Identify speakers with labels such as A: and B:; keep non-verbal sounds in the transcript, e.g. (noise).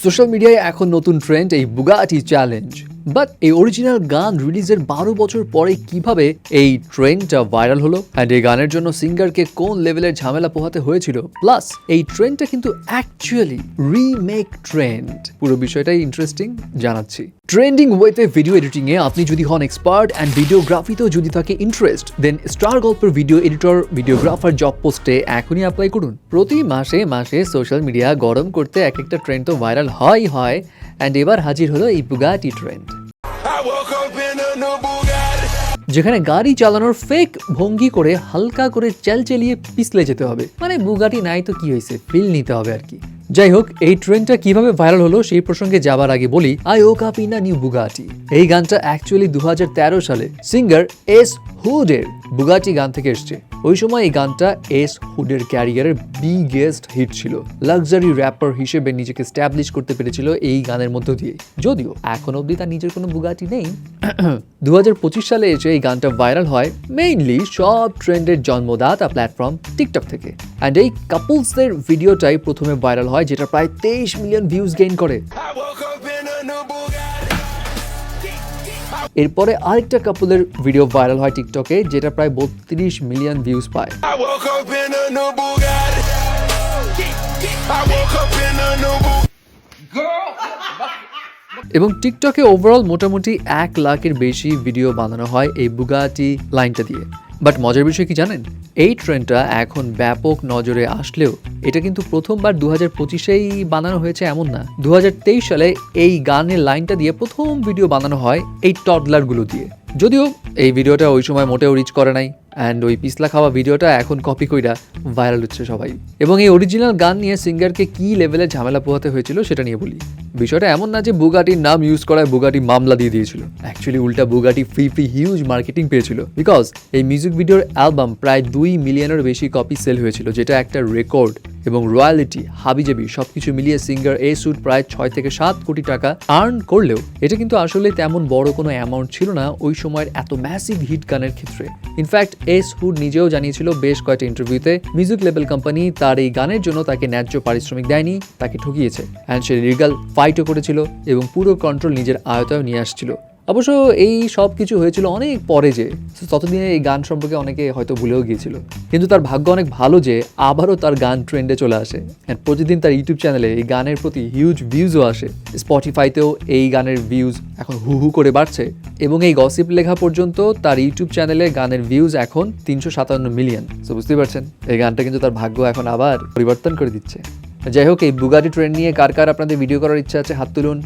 A: Social মিডিয়ায় এখন নতুন ট্রেন্ড এই বুগাটি চ্যালেঞ্জ বাট এই অরিজিনাল গান রিলিজের বারো বছর পরে কীভাবে এই ট্রেন্ডটা ভাইরাল হলো অ্যান্ড এই গানের জন্য সিঙ্গারকে কোন লেভেলের ঝামেলা পোহাতে হয়েছিল? প্লাস এই ট্রেন্ডটা কিন্তু অ্যাকচুয়ালি রিমেক ট্রেন্ড পুরো বিষয়টাই ইন্টারেস্টিং জানাচ্ছি। ট্রেন্ডিং ওয়েতে ভিডিও এডিটিং এ আপনি যদি হন এক্সপার্ট অ্যান্ড ভিডিওগ্রাফিতেও যদি থাকে ইন্টারেস্ট দেন স্টার গল্পের ভিডিও এডিটর ভিডিওগ্রাফার জব পোস্টে এখনই অ্যাপ্লাই করুন। প্রতি মাসে মাসে সোশ্যাল মিডিয়া গরম করতে এক একটা ট্রেন্ড তো ভাইরাল হয় হয়। অ্যান্ড এবার হাজির হলো এই বুগাটি ট্রেন্ড যেখানে গাড়ি চালানোর ফেক ভঙ্গি করে হালকা করে চেলচেলিয়ে পিছলে যেতে হবে। মানে বুগাটি নাই তো কি হয়েছে? ফিল নিতে হবে আর কি। যাই হোক, এই ট্রেন্ডটা কীভাবে ভাইরাল হলো সেই প্রসঙ্গে যাবার আগে বলি I woke up in new Bugatti. এই গানটা অ্যাকচুয়ালি দু সালে সিঙ্গার এস হুডের বুগাটি গান থেকে এসছে। ওই সময় এই গানটা এস হুডের ক্যারিয়ারের বিগেস্ট হিট ছিল। লাক্সারি র্যাপার হিসেবে নিজেকে স্ট্যাবলিশ করতে পেরেছিল এই গানের মধ্য দিয়ে। যদিও এখন অবধি তার নিজের কোনো বুগাটি নেই। (coughs) দু হাজার পঁচিশ সালে এসে এই গানটা ভাইরাল হয় মেইনলি সব ট্রেন্ডের জন্মদাতা প্ল্যাটফর্ম টিকটক থেকে। অ্যান্ড এই কাপলসদের ভিডিওটাই প্রথমে ভাইরাল হয়, যেটা প্রায় তেইশ মিলিয়ন ভিউজ গেইন করে. এরপরে আরেকটা কাপলের ভিডিও ভাইরাল হয় টিকটকে যেটা প্রায় বত্রিশ মিলিয়ন ভিউজ পায়
B: Bugatti. I woke up in a new Bugatti.
A: এবং টিকটকে ওভারঅল মোটামুটি এক লাখের বেশি ভিডিও বানানো হয় এই বুগাটি লাইনটা দিয়ে। বাট মজার বিষয় কি জানেন? এই ট্রেন্ডটা এখন ব্যাপক নজরে আসলেও এটা কিন্তু প্রথমবার দু হাজার পঁচিশেই বানানো হয়েছে এমন না। দু হাজার তেইশ সালে এই গানের লাইনটা দিয়ে প্রথম ভিডিও বানানো হয় এই টডলারগুলো দিয়ে। যদিও এই ভিডিওটা ওই সময় মোটেও রিচ করে নাই অ্যান্ড ওই পিছলা খাওয়া ভিডিওটা এখন কপি কইরা ভাইরাল হচ্ছে সবাই। এবং এই অরিজিনাল গান নিয়ে সিঙ্গারকে কি লেভেলে ঝামেলা পোহাতে হয়েছিল সেটা নিয়ে বলি। বিষয়টা এমন না যে বুগাটির নাম ইউজ করায় বুগাটি মামলা দিয়ে দিয়েছিল। অ্যাকচুয়ালি উল্টা Bugatti free free huge marketing পেয়েছিল। বিকজ এই মিউজিক ভিডিওর অ্যালবাম প্রায় দুই মিলিয়নের বেশি কপি সেল হয়েছিল, যেটা একটা রেকর্ড এবং রয়্যালিটি, হাবিজাবি সবকিছু মিলিয়ে সিঙ্গার এ সুট প্রায় ছয় থেকে সাত কোটি টাকা আর্ন করলেও এটা কিন্তু আসলে তেমন বড় কোনো অ্যামাউন্ট ছিল না ওই সময়ের এত ম্যাসিভ হিট গানের ক্ষেত্রে। ইনফ্যাক্ট এস হুড নিজেও জানিয়েছিল বেশ কয়েকটা ইন্টারভিউতে, মিউজিক লেভেল কোম্পানি তার এই গানের জন্য তাকে ন্যায্য পারিশ্রমিক দেয়নি, তাকে ঠকিয়েছে। অ্যান্ড সে লিগাল ফাইটও করেছিল এবং পুরো কন্ট্রোল নিজের আয়তায় নিয়ে আসছিল। অবশ্য এই সব কিছু হয়েছিল অনেক পরে যে ততদিনে এই গান সম্পর্কে অনেকে হয়তো ভুলেও গিয়েছিল। কিন্তু তার ভাগ্য অনেক ভালো যে, আবারও তার গান ট্রেন্ডে চলে আসে। And প্রতিদিন তার ইউটিউব চ্যানেলে এই গানের প্রতি হিউজ ভিউজও আসে। স্পটিফাইতেও এই গানের ভিউজ এখন হু হু করে বাড়ছে। এবং এই গসিপ লেখা পর্যন্ত তার ইউটিউব চ্যানেলে গানের ভিউজ এখন তিনশো সাতান্ন মিলিয়ন সো বুঝতেই পারছেন, এই গানটা কিন্তু তার ভাগ্য এখন আবার পরিবর্তন করে দিচ্ছে। যাই হোক, এই বুগাটি ট্রেন্ড নিয়ে কার কার আপনাদের ভিডিও করার ইচ্ছা আছে, হাত তুলুন।